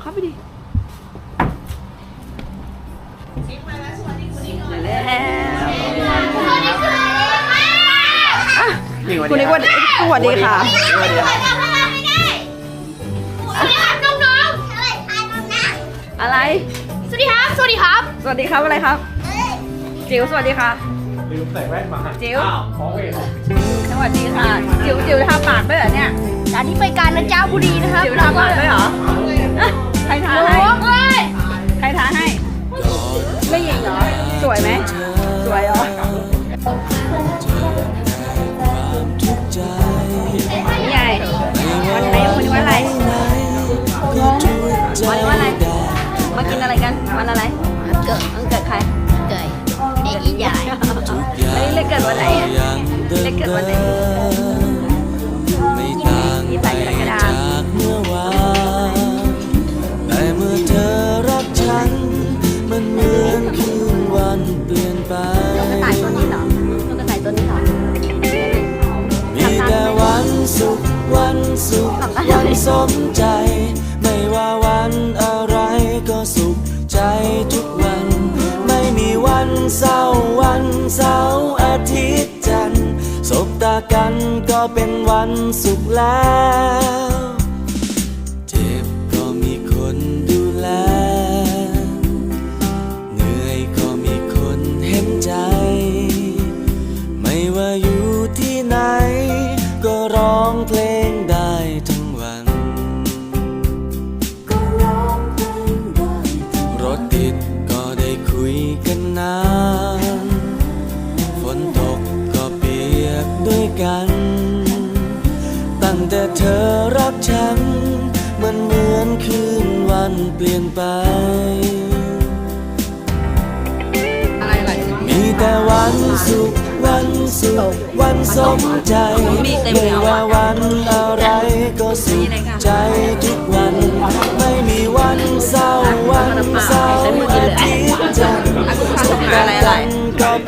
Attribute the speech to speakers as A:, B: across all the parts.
A: เข้าไปดิแล้วอะคุณนิกว่าสวัสดีค่ะ
B: สวัสดีครับน้อง
A: อะไร
B: ๆสวัสดีครับ สวัสดีครับ
A: สวัสดีครับอะไรครับ จิ๋วสวัสดีค่ะ
C: ลืมใส่แว่นมา
A: จิ๋ว
C: อ้าวของเอง
A: สวัสดีค่ะ จิ๋วจิ๋วทาปากด้วยเหรอเนี่ย
B: การที่ไปการนะเจ้าบุรีนะครับ
A: จิ๋วทาปากด้วยเหรออะใค รทาให้
B: โอ้เอ้ย
A: ใครทาให้ ไม่ยิงเหรอ สวยไหม สวยเหรอ ก็เป็
D: นวันสุขแล้ว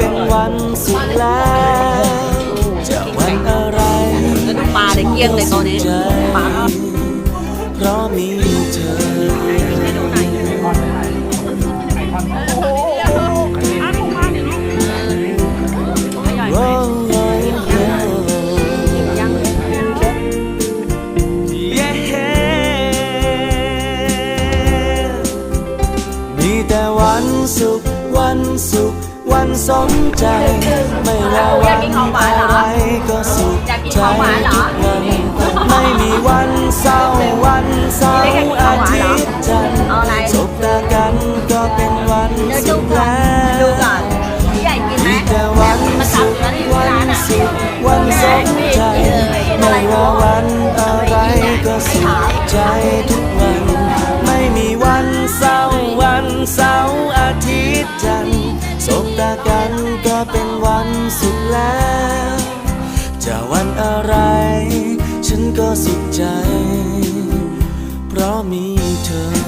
D: เป็นวันสุด
A: แล้วจะ
D: วันอะไรปลาได้
A: เกี้ยงเลยตอน
D: นี้
A: ปลา
D: เพราะมี วันสมใจ ไม่ว่าวันอะไรก็สุขใจทุกวันไม่มีวันเศร้าวันเสาร์อาทิตย์จันทร์
A: เอาอะไร
D: สบตากันก็เป็นวัน
A: เดี๋ยว
D: สุ
A: ดู
D: ข
A: ก่อน
D: แล้ว
A: ดูก่อนพี่ใหญ่กินไหม
D: มีแต่วันสุขวันสุขวันสมใจ ไม่ว่าวันอะไรก็สุขใจทุก ก็สุขใจ เพราะมีเธอ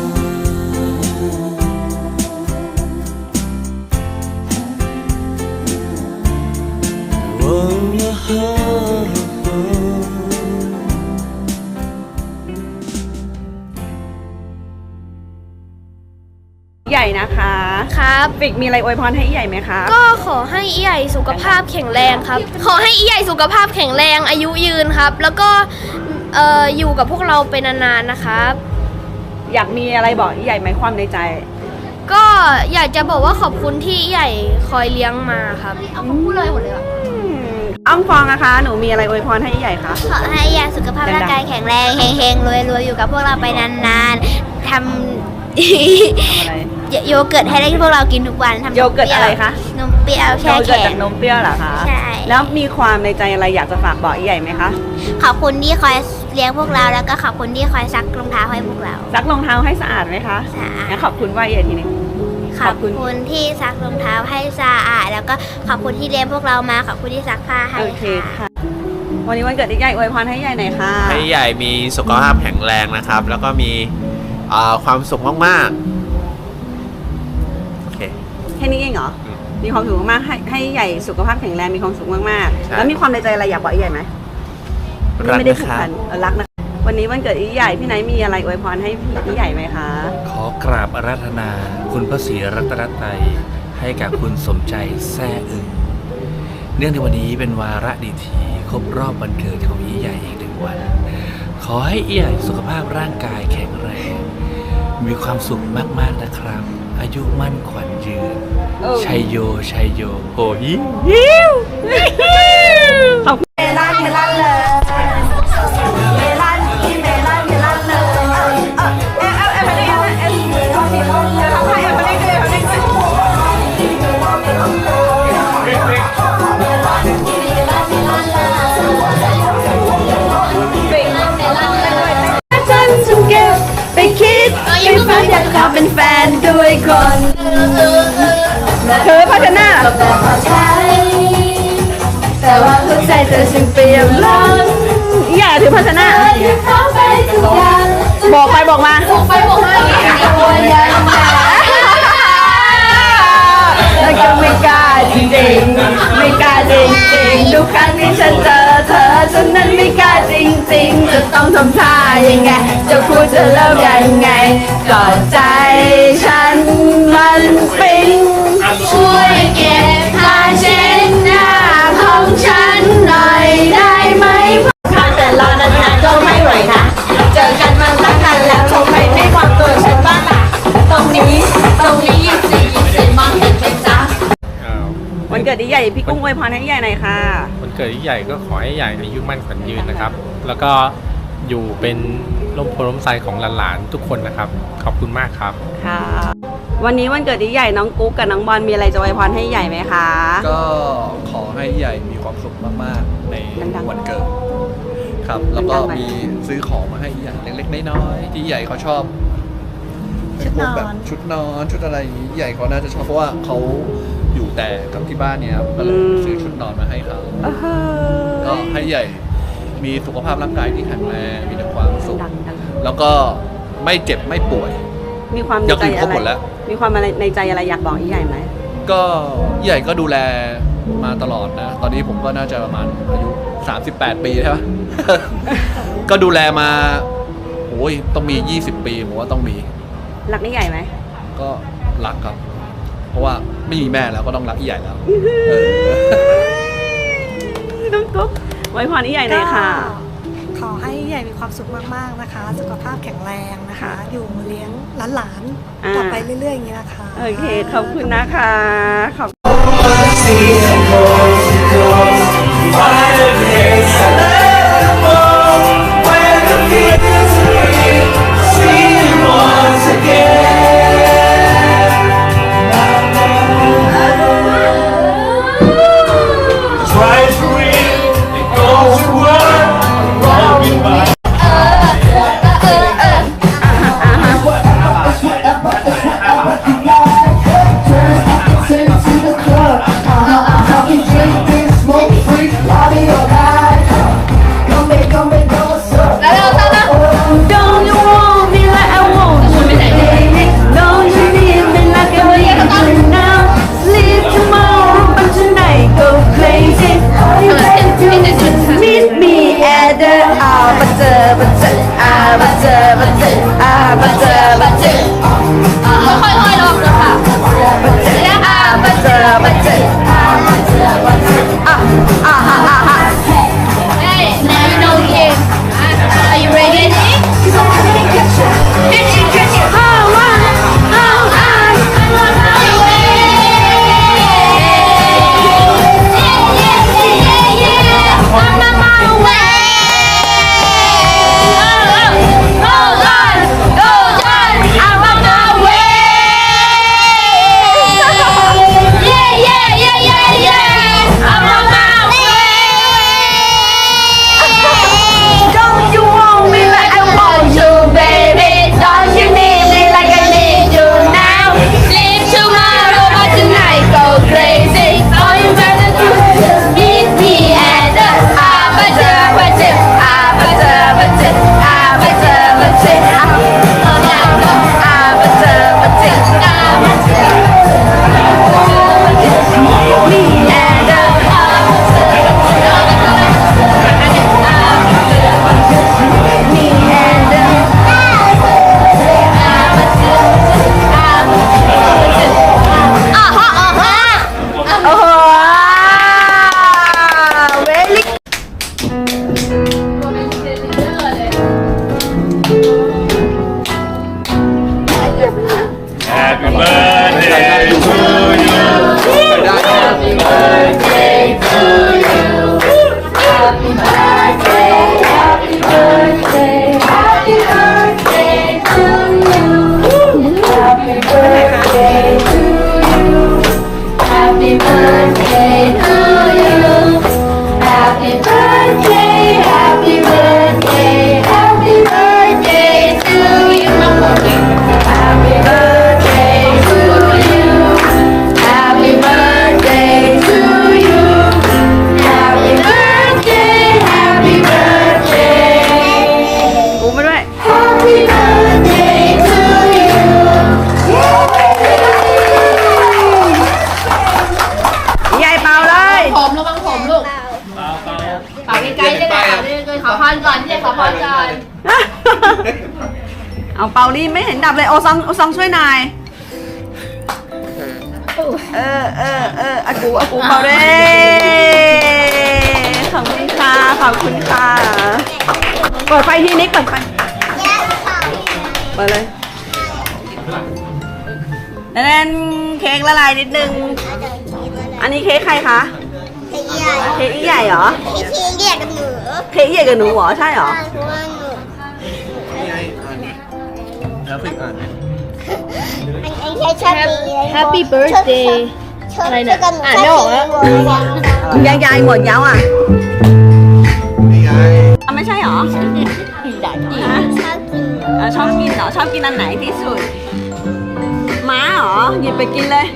D: โนะ
A: คะ
B: ครับ
A: ฟิกมีอะไรอวยพรให้ใหญ่ไหมคะ
B: ก็ขอให้อีใหญ่สุขภาพแข็งแรงครับ ขอให้อีใหญ่สุขภาพแข็งแรงอายุยืนครับ แล้วก็เอ่ออยู่กับพวกเราไปนานๆนะครับ
A: อยากมีอะไรบอกใหญ่ไหมความในใจ
B: ก็อยากจะบอกว่าขอบคุณที่อีใหญ่คอยเลี้ยงมาครับเอาผมพูดเลยหมดเลย
A: อืมอ้อมฟองนะคะ หนูมีอะไรอวยพรให้ใหญ่คะ
B: ขอให้อีใหญ่สุขภาพร่างกายแข็งแรงเฮงๆรวยๆอยู่กับพวกเราไปนานๆทำ
A: ทำอะไร
B: โยเกิร์ตให้ได้พวกเรากินทุกวันทำนม
A: โยเกิร์ตอะไรคะ
B: นมเปรี้ยว
A: โย
B: แช่
A: เกิด
B: แข็
A: จางกนมเปรี้ยวเหรอคะ
B: ใช่
A: แล้วมีความในใจอะไรอยากจะฝากบอกใหญ่ไหมคะ
B: ขอบคุณที่คอยเลี้ยงพวกเราแล้วก็ขอบคุณที่คอยซักรองเท้าให้พวกเรา
A: ซักรองเท้าให้สะอาดไหมคะ
B: สะอาด
A: งั้นขอบคุณว่าใหญ่ทีหนึง
B: ข
A: ข
B: อ
A: อ
B: บบ
A: คุณ
B: คุณที่ซักรองเท้าให้สะอาดแล้วก็ขอบคุณที่เลี้ยงพวกเรามาขอบคุณที่ซักผ้าให้
A: โอเค
B: ค่ะ
A: ค่ะ วันนี้วันเกิดที่ใหญ่อวยพรให้ใหญ่หน่อยค่ะ
C: ให้ใหญ่มีสุขภาพแข็งแรงนะครับ แล้วก็มีอ่าความสุขมากๆโอเค
A: แค่นี้เองเหรอ
C: มี
A: ความสุขมากให้ให้ใหญ่สุขภาพแข็งแรงมีความสุขมาก
C: ใช่
A: ๆ แล้วมีความในใจอะไรอยากบอกไอ้ใหญ่ไหม
C: รัก
A: ไม่ได้
C: นะ
A: ผูกพันรักนะวันนี้วันเกิดไอ้ใหญ่พี่ไหนมีอะไรอวยพรให้พี่ไอ้ใหญ่ไหมคะ
E: ขอกราบอาราธนา คุณพระศรีรัตนตรัยให้กับคุณสมใจแซ่อึงเนื่องในวันนี้เป็นวาระดีทีครบรอบวันเกิดของอีใหญ่อีกหนึ่งวัน ขอให้อีใหญ่สุขภาพร่างกายแข็งแรง มีความสุขมากๆนะครับ อายุมั่นขวัญยืนชัยโยชัยโยโหยิ้
A: วเฮลันเฮลันเลย ทุกครั้งที่ฉันเจอเธอฉันนั้นไม่กล้าจริงๆ จะต้องทำท่ายังไง จะพูดจะเริ่มยังไงก็ใจฉันมันปิ้งช่วยเก็บ พี่กุ้งอวยพรให้ใหญ่หน่อยค่ะ
F: วันเกิดที่ใหญ่ก็ขอให้ใหญ่อายุมั่นขวัญยืนนะครับ แล้วก็อยู่เป็นร่มโพล่มไทรของหลานๆทุกคนนะครับ ขอบคุณมากครับ
A: ค่ะ วันนี้วันเกิดที่ใหญ่น้องกุ๊กกับน้องบอลมีอะไรจะอวยพรให้ใหญ่ไหมคะ
G: ก็ขอให้ใหญ่มีความสุขมากๆใน
A: ดังๆ
G: วันเกิดครับ แล้วก็
A: ดังๆหน่อย
G: มีซื้อของมาให้ใหญ่เล็กๆน้อยๆที่ใหญ่เขาชอบชุดนอนแบบชุดนอนชุดอะไรอย่างนี้ใหญ่เขาน่าจะชอบเพราะว่าเขา อยู่แต่กับที่บ้านเนี่ยครับก็เลยซื้อชุดนอนมาให้เขา
A: เออ
G: ก็ให้ใหญ่ มีสุขภาพร่างกายที่แข็งแรงมีแต่ความสุข
A: ดังดัง
G: แล้วก็ไม่เจ็บไม่ป่วย
A: มีความใน
G: อย่าง
A: ใจ
G: อื่นคร
A: อะ
G: บ
A: ไร
G: หมดแล้ว
A: มีความอะไรในใจอะไรอยากบอกอีใหญ่ไหม
G: ก็ใหญ่ก็ดูแลมาตลอดนะ ตอนนี้ผมก็น่าจะประมาณอายุ 38 ปีใช่ปะก็ดูแลมาโอ้ยต้องมี 20 ปีผมว่าต้องมี
A: รักนี่ใหญ่ไหม
G: ก็รักครับ เพราะว่าไม่มีแม่แล้วก็ต้องรักอีใหญ่แล้วเออ
A: น้องกุ๊กอวยพรอีใหญ่หน่อยค่ะ
H: ขอให้ใหญ่มีความสุขมากๆนะคะ สุขภาพแข็งแรงนะคะ อยู่เลี้ยงหลาน
A: อ่า
H: ๆต่อไปเรื่อยๆอย่างนี้นะคะ
A: โอเค ขอบคุณนะคะขอบ
I: Try
A: บเลยโอซองโอซองช่วยหน่อยเออเออเอออากูอากูเป่าเลยขอบคุณค่ะขอบคุณค่ะเปิดไฟทีนิกเปิดไฟเปิดเลยนั่นเค้กละลายนิดนึง อันนี้เค้กใครคะเค้กอีใหญ่เหรอ
J: พี่เรียกกับหนู
A: เค้กอีใหญ่กับหนูเหรอใช่เหรอ
J: เพราะว่าหนู
G: แล้วฝึกอ่าน
J: อันนี้ใช้ชอบดี
B: Happy birthday อะไรเนี่ยอ่านไม่ออกแล้ว
A: ยายยายหมดแล้วอะไม่ใช่เหรอ
J: ชอบกิน
A: เออชอบกินเหรอชอบกินอันไหนที่สุดม้าเหรอหยิบไปกินเลย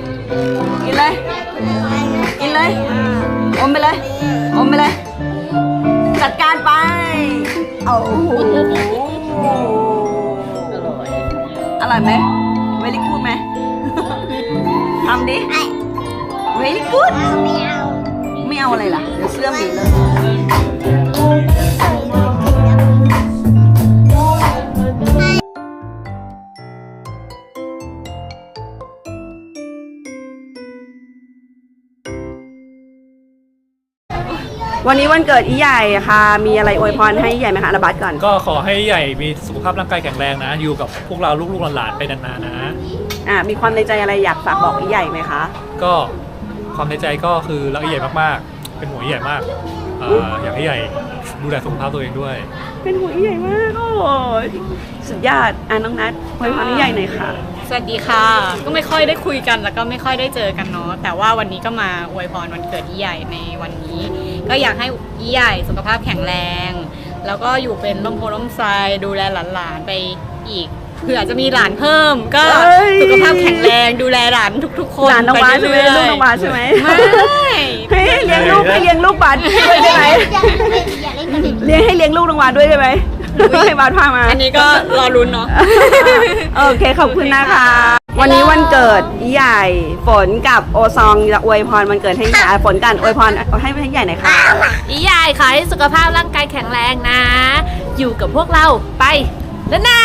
A: กินเลย กินเลยอมไปเลยอมไปเลย จัดการไปโอ้โหอ ร่อยไหม very good ไหมทำดิ very good
J: ไม่เอา
A: ไม่เอาอะไรล่ะ เดี๋ยวเสื้อหมีเลย วันนี้วันเกิดอีใหญ่ค่ะ มีอะไรอวยพรให้อีใหญ่ไหมคะระบัดก่อน
K: ก็ขอให้ใหญ่มีสุขภาพร่างกายแข็งแรงนะ อยู่กับพวกเราลูกๆหลานๆไปนานๆนะ
A: อ่ามีความในใจอะไรอยากฝากบอกอีใหญ่ไหมคะ
K: ก็ความในใจก็คือรักอีใหญ่มากๆ เป็นห่วงอีใหญ่มากเอ่ออยากให้ใหญ่ดูแลสุขภาพตัวเองด้วย
A: เป็นห่วงอีใหญ่มากโอ้ยสุดยอดอ่าน้องนัทอวยพรอีใหญ่หน่อยค่ะ
L: สวัสดีค่ะ ก็ไม่ค่อยได้คุยกันแล้วก็ไม่ค่อยได้เจอกันเนาะแต่ว่าวันนี้ก็มาอวยพรวันเกิดอีใหญ่ในวันนี้ ก็อยากให้อีใหญ่สุขภาพแข็งแรง แล้วก็อยู่เป็นร่มโพล่มไทรดูแลหลานๆไปอีกเผื่อจะมีหลานเพิ่ม ก็
A: เอ้ย
L: สุขภาพแข็งแรงดูแลหลานทุก ๆ คน
A: หลานน้องบาสใช่ไหม
L: ปเรื่ยๆ
A: ลูกน้องบาสใช่ไหม
L: ไม่
A: ให้เลี้ยงลูกให้เลี้ยงลูกบาสด้วยได้ไหม
J: อยากเล่นกับเด็ก
A: เลี้ยงให้เลี้ยงลูกน้องบาสด้วยได้ไหมให้บาสพามา
L: อันนี้ก็รอรุ้นเนาะ
A: โอเคขอบคุณนะคะ วันนี้วันเกิดอีใหญ่ฝนกับโอซองจะอวยพรวันเกิดให้ใหญ่ฝนกันอวยพรให้ให้ใหญ่หน่อยค่ะ
B: อียายขอให้สุขภาพร่างกายแข็งแรงนะ อยู่กับพวกเราไปแล้วนะ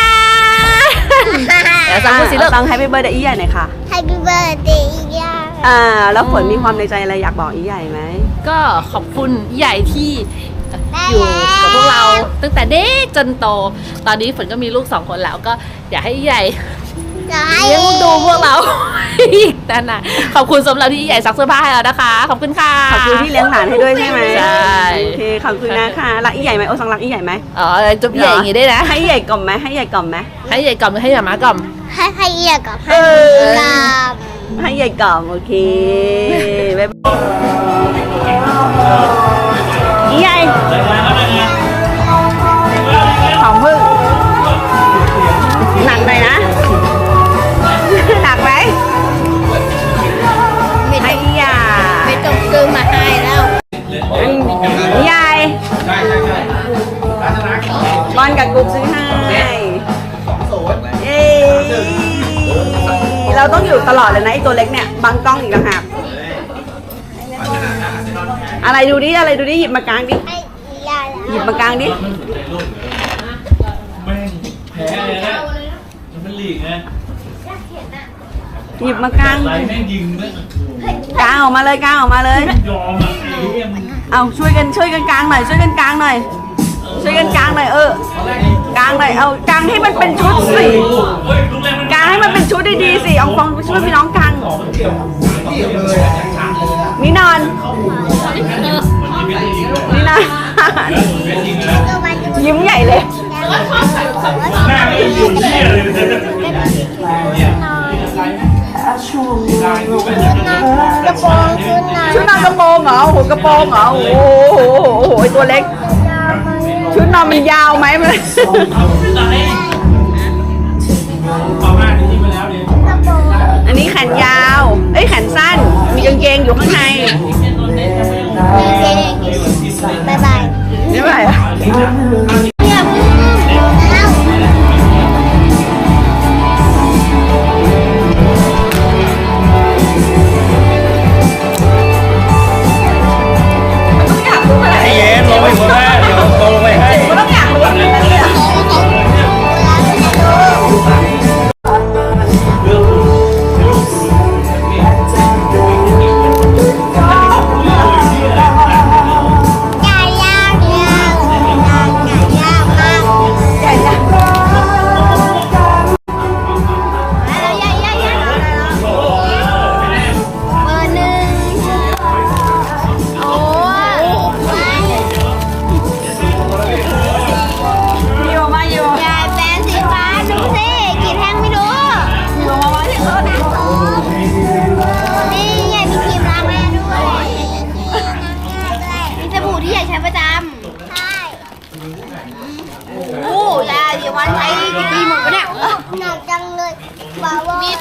B: เดี๋ยวสังพูดสิลูก
A: ซองให้ไปเบอร์เดย์อีใหญ่หน่อยค่ะ
J: ให้พี่เบิร์ดเดย์อีกอย่าง
A: อ่าแล้วฝนมีความในใจอะไรอยากบอกอีใหญ่ไหม
B: ก็ขอบคุณอีใหญ่ที่อยู่กับพวกเราตั้งแต่เด็กจนโต ตอนนี้ฝนก็มีลูกสองคนแล้วก็อยากให้อีใหญ่
J: จะให้
B: เลี้ยงดูพวกเราอีกนานๆขอบคุณสำหรับที่อีใหญ่ซักเสื้อผ้าให้เรานะคะ ขอบคุณค่ะ
A: ขอบคุณที่เลี้ยงหลานให้ด้วยใช่ไหม
B: ใช่
A: โอเคขอบคุณนะคะรักอีใหญ่ไหมโอซองรักอีใหญ่ไหม
B: อ๋อจุ๊บใหญ่อย่างงี้ด้วยนะ
A: ให้ใหญ่กล่อมไหมให้ใหญ่กล่อมไหม
B: ให้ใหญ่กล่อมหรือให้หมาม้ากล่อม
J: ให้ให้เอียกับให้
A: เออ
J: กาม
A: ให้ใหญ่กล่อมโอเคบ๊ายบายอีใหญ่ เราต้องอยู่ตลอดเลยนะไอตัวเล็กเนี่ยบังกล้องอีกต่างหากอะไรดูดิอะไรดูดิหยิบมากลางดิ
J: ให้อียา
A: หยิบมากลางดิ
K: แม่งแพ้เลยนะมันลีกไง
A: หยิบมากลาง
K: ไรแม่งยิงแม่ง
A: กลางออกมาเลยกลางออกมาเลย
K: ยอมอะไอ้เหี้ยมึง
A: เอาช่วยกันช่วยกันกลางหน่อยช่วยกันกลางหน่อยช่วยกันกลางหน่อยเออ กลางหน่อยเอากลางให้มันเป็นชุดสิ
K: เฮ้ยลูกแรกมัน
A: กลางให้มันเป็นชุดดีๆสิเอาฟองช่วยพี่น้องกลางนี่นอนนี่นะยิ้มใหญ่เลย
I: หน้าไม่ยุ่งเชี่ยเลยเนี่ย
J: กระโปรงชุดนอน
A: ชุดนอนกระโปรงเหรอโอ้โหกระโปรงเหรอโอ้โหโอ้โหโอ้โหตัวเล็ก ชุดนอนมันยาวไหมมันอันนี้แขนยาว เอ้ยแขนสั้น มีกางเกงอยู่ข้างใน
J: มีเจนบายบาย
A: นี่ไหมอะ
J: อย่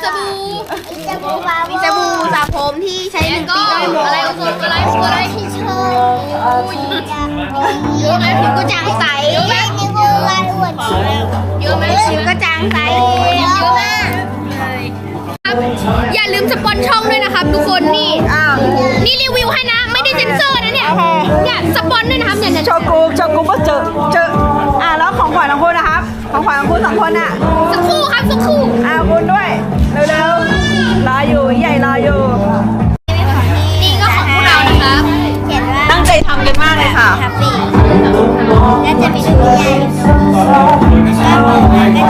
J: สบู่มีสบู่มีสบู่สระผมที่ใช้หนึ่งปีก็ไม่หมดอะไรอะไรอะไรที่ชอบเยอะไหมผิวก็จางใสเยอะไหมนี่ก็วันอ้วนเยอะไหมผิวก็จางใสเยอะมาก
B: อย่าลืมสปอนช่องด้วยนะครับ ทุกคนนี่
A: อ้าว
B: นี่รีวิวให้นะ ไม่ได้เซ็นเซอร์นะเนี่ยเนี่ยสปอนด้วยนะครับเนี่ยเนี่ย
A: โชกุโชกุก็เจอเจออะแล้วของขวัญของคุณนะครับ ของขวัญของคุณสองคนอะ
B: สักครู่ครับสักครู่
A: อะคุณด้วย เร็วๆ รออยู่ใหญ่รออยู่
B: นี่ก็ของพวกเรานะครับ
J: เขียนว่า
A: ตั้งใจทำกันมากเลยค่ะ
J: แฮปปี้แล้วจะมีดอกใหญ่แล้วก็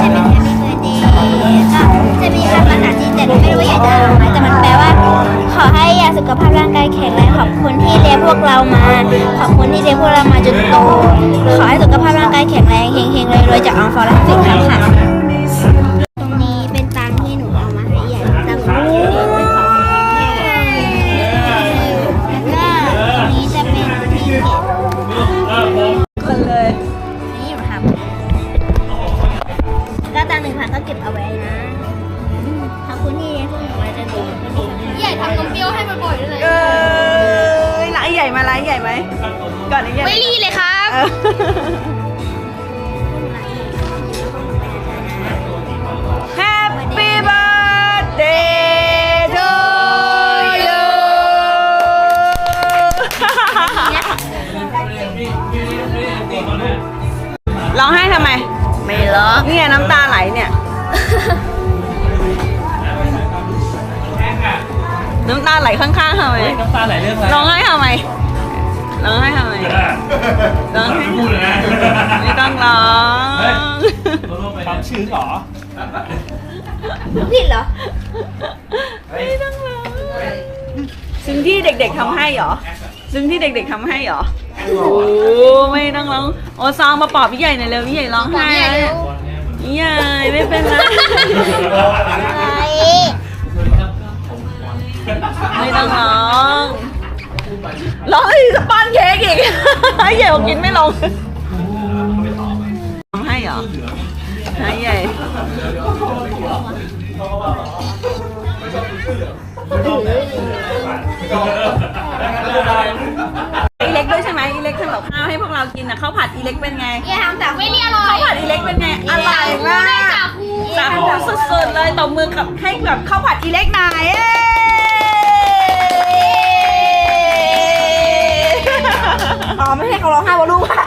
J: จะเป็นแฮปปี้เบิร์ดเดย์ก็จะมีคำภาษาจีนแต่ไม่รู้ว่าอยากจะอ่านไหมแต่มันแปลว่า ขอให้ยาสุขภาพร่างกายแข็งแรงขอบคุณที่เลี้ยงพ วกเรามา ขอบคุณที่เลี้ยงพวกเรามาจนโต ขอให้สุขภาพร่างกายแข็งแรงเฮงๆรวยๆจากอังฟอร์ลัสิกครับค่ะ ก่อนนี้
B: ใหญ่
A: ไม่รี
B: เลยครับ
A: เออ Happy birthday to you ร้องไห้ทำไม ไม่ร้องเนี่ยน้ำตาไหลเนี่ย น้ำตาไหลข้างๆทำไม
I: น้ำตาไหลเรื่องอะไร
A: ร้องไห้ทำไม ร้องไห้ทำไมร้องไห้
I: พูดเลยนะ
A: ไม่ต้องร้อง
I: ทำชื่อหรอ
J: ผิดเหรอ
A: ไม่ต้องร้องซึ่งที่เด็กๆทำให้เหรอ ซึ่งที่เด็กๆทำให้เหรอ โอ้ไม่ต้องร้อง โอ้ซองมาปอบพี่ใหญ่หน่อยเร็วพี่ใหญ่ร้องไห้แล้วพี่ใหญ่ไม่เป็นไรไม่ต้องร้อง ร้องอีกสปอนเค้กอีกให้ใหญ่บอกกินไม่ลงร้องให้เหรอให้ใหญ่อีเล็กด้วยใช่ไหมอีเล็กทำกับข้าวให้พวกเรากินนะข้าวผัดอีเล็กเป็นไง
B: อย่าทำแต่ไม่เรียอร่อย
A: ข้าวผัดอีเล็กเป็นไงอร่อยมากสาคูสุดๆเลยตบมือกับให้แบบข้าวผัดอีเล็กหน่อย อ้อ๋อไม่ใช่เขาร้องไห้ว่าลูกค่ะ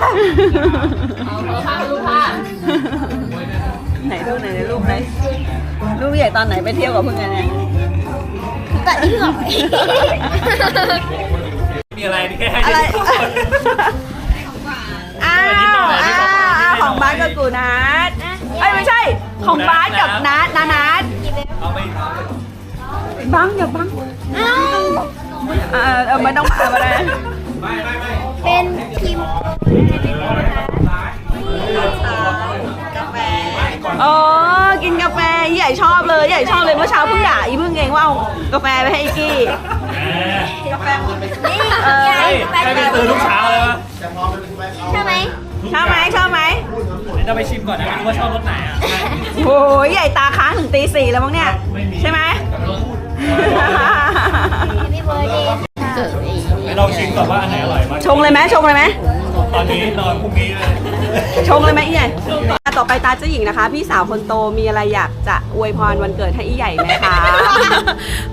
A: ไหนลูกไหนไหนลูกไหนลูกใหญ่ตอนไหนไปเที่ยวกับเพื่อนเนี่ย
J: ตัดที่หน่อย
I: มีอะไรนี่แค่ให้
A: อะไร
I: ดู
A: อ้าวอ้าวอ้าวของบาสกับกูนัทเอ้ยไม่ใช่ ของบาสกับนัทนานัท
I: เอาไป
A: บังอย่าบังเออเออไม่ต้องมาไเป็น
I: ทีมกาแฟ
J: อ๋อ กินกาแฟ
A: ใหญ่ชอบเลย ใหญ่ชอบเลยเมื่อเช้าเพิ่งด่าอีเพิ่งเองว่าเอากาแฟไปให้อีกี้
J: กาแฟ
A: หม
J: ดไปนี่เออ
K: ใช่เตื่นทุกเช้าเลยวะ
J: ใช่ไหม
A: ชอบไหมชอบไหม
K: เดี๋ยวเราไปชิมก่อนนะไรู้ว่าชอบรสไหนอะ
A: โอ้ยใหญ่ตาค้างถึงตีสี่แล้วมั้งเนี่ย ใช่ไหม
J: Happy birthday เบอร์ดี
K: ไปลองชิมก่อนว่าอันไหนอร่อยมาก
A: ชงเลยไหมชงเลยไหม
K: ตอนนี้นอนพรุ่งนี้เลย
A: ชงเลยไหมอีใหญ่ต่อไปตาเจ้าหญิงนะคะ พี่สาวคนโตมีอะไรอยากจะอวยพรวันเกิดให้อีใหญ่ไหมคะ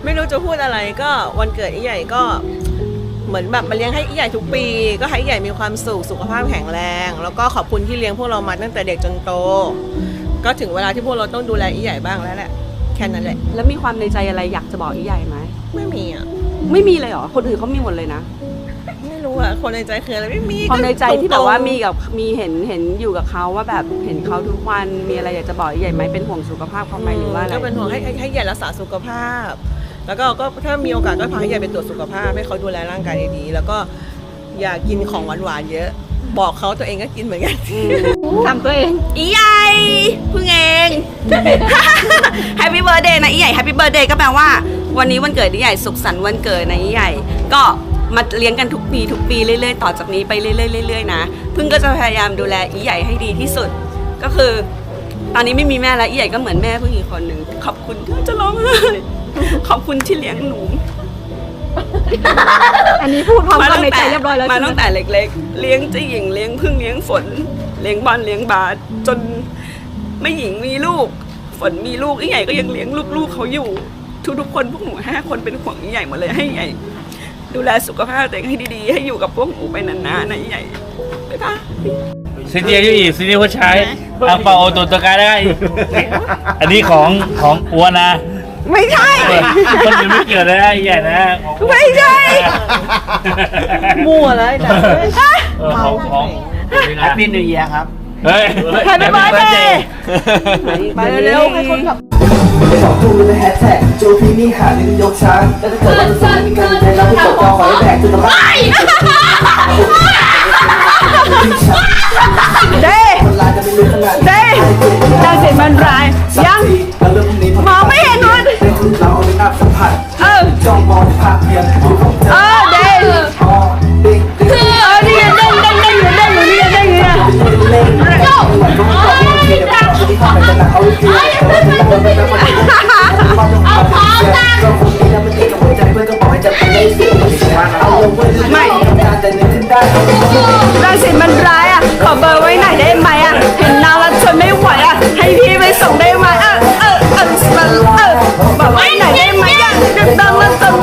M: ไม่รู้จะพูดอะไรก็วันเกิดอีใหญ่ก็เหมือนแบบมาเลี้ยงให้อีใหญ่ทุกปี ก็ให้อีใหญ่มีความสุขสุขภาพแข็งแรง แล้วก็ขอบคุณที่เลี้ยงพวกเรามาตั้งแต่เด็กจนโต ก็ถึงเวลาที่พวกเราต้องดูแลอีใหญ่บ้างแล้วแหละแค่นั้นแหละ
A: แล้วมีความในใจอะไรอยากจะบอกอีใหญ่ไหม
M: ไม่มีอะ
A: ไม่มีเลยเหรอ คนอื่นเขามีหมดเลยนะ
M: ไม่รู้อะคนในใจคืออะไรไม่มี
A: ความในใจที่
M: ก็
A: แบ
M: ตร
A: บ
M: งๆ
A: ว่ามีกับมีเห็นเห็นอยู่กับเขาว่าแบบเห็นเขาทุกวันมีอะไรอยากจะบอกอีใหญ่ไหมเป็นห่วงสุขภาพเขาไหมหรือว่าอะไร
M: ก็เป็นห่วงให้ให้ให้ใหญ่รักษาสุขภาพ แล้วก็ก็ถ้ามีโอกาสก็พาให้ใหญ่ไปตรวจสุขภาพให้เขาดูแลร่างกายดีๆแล้วก็อย่ากินของหวานๆเยอะ บอกเขาตัวเองก็กินเหมือนกัน
A: ทำตัวเองอีใหญ่เพิ่งเองแฮปปี้เบ t ร์ a เดย์นะอีใหญ่แฮปปี้เบ t ร์ a เดย์ก็แปลว่า วันนี้วันเกิดอีใหญ่สุขสันต์วันเกิดนะอีใหญ่ ก็มาเลี้ยงกันทุกปีทุกปีเรื่อยๆ ต่อจากนี้ไปเรื่อยๆเรื่อยๆนะเพิ่งก็จะพยายามดูแลอีใหญ่ให้ดีที่สุด ก็คือ ตอนนี้ไม่มีแม่แล้วอีใหญ่ก็เหมือนแม่ผู้หญิงคนหนึ่งขอบคุณที่จะร้องไห้ขอบคุณที่เลี้ยงหนู
B: อันนี้พูดพร้อมกันในใจเรียบร้อยแล้ว
A: มา
B: ใช่ไหม
A: ตั้งแต่เล็ก ๆ เลี้ยงเจ้าหญิงเลี้ยงพึ่งเลี้ยงฝน เลี้ยงบอลเลี้ยงบาสจนไม่หญิงมีลูก ฝนมีลูกอีใหญ่ก็ยังเลี้ยงลูกๆเขาอยู่ ทุกๆคนพวกหนูห้าคนเป็นห่วงอีใหญ่หมดเลยให้อีใหญ่ ดูแลสุขภาพตัวเองให้ดีๆ ให้อยู่กับพวกหนูไปนานๆนะอีใหญ่บ๊ายบาย
N: ซินเจียยูอีซินเจียผู้ชายอังเปาโอตุนตัวกาได้ อันนี้ของของอัวนะ
A: ไม่ใช่
N: คนอื่นไม่เกี่ยวเลยนะใหญ่นะของ
A: ไม่ใช่
M: มั่วเลยจ้ะ
N: เออของของแฮปปี้นิวเยียครับ เฮ้ย
A: Happy birthday
M: ไปเร็วๆให้คนขับ
D: ไปบอกกูในแฮชแท็กโจพี่นี่หานี่ยกช้างแล้วถ้าเกิดว่าจะมีการใจแล้วไม่ตกก็ขอให้แบกจนต้อง
A: เด้า
D: ยจะไม่รู้ขนาด
A: เด้นางเสร็จมันรายยัง
D: แล้วเรื่องพวกนี้
A: มองไม่เห็นมัน
D: เป็นคุณเราเอาไมผัส
A: เออ
D: จ้องมองภาพเพียงดูของเธ
A: เอเด้
D: พอเด็กเด็ก
A: เออนี่เด้งเด้งเด้งอยู่เด้งอยู่นี่เด้งอยู่เนี่ย
D: เล่นเล่นก็ไม่บอาโอเคเดี๋ย ไม่การแต่เนื้อขึ้นได้
A: นางสิมันร้ายอะ ขอเบอร์ไว้หน่อยได้ไหมอะ เห็นนางแล้วทนไม่ไหวอะ ให้พี่ไปส่งได้ไหมเออเออเออเออบอกไว้หน่อยได้ไหมอะเด็กดังแล้วทน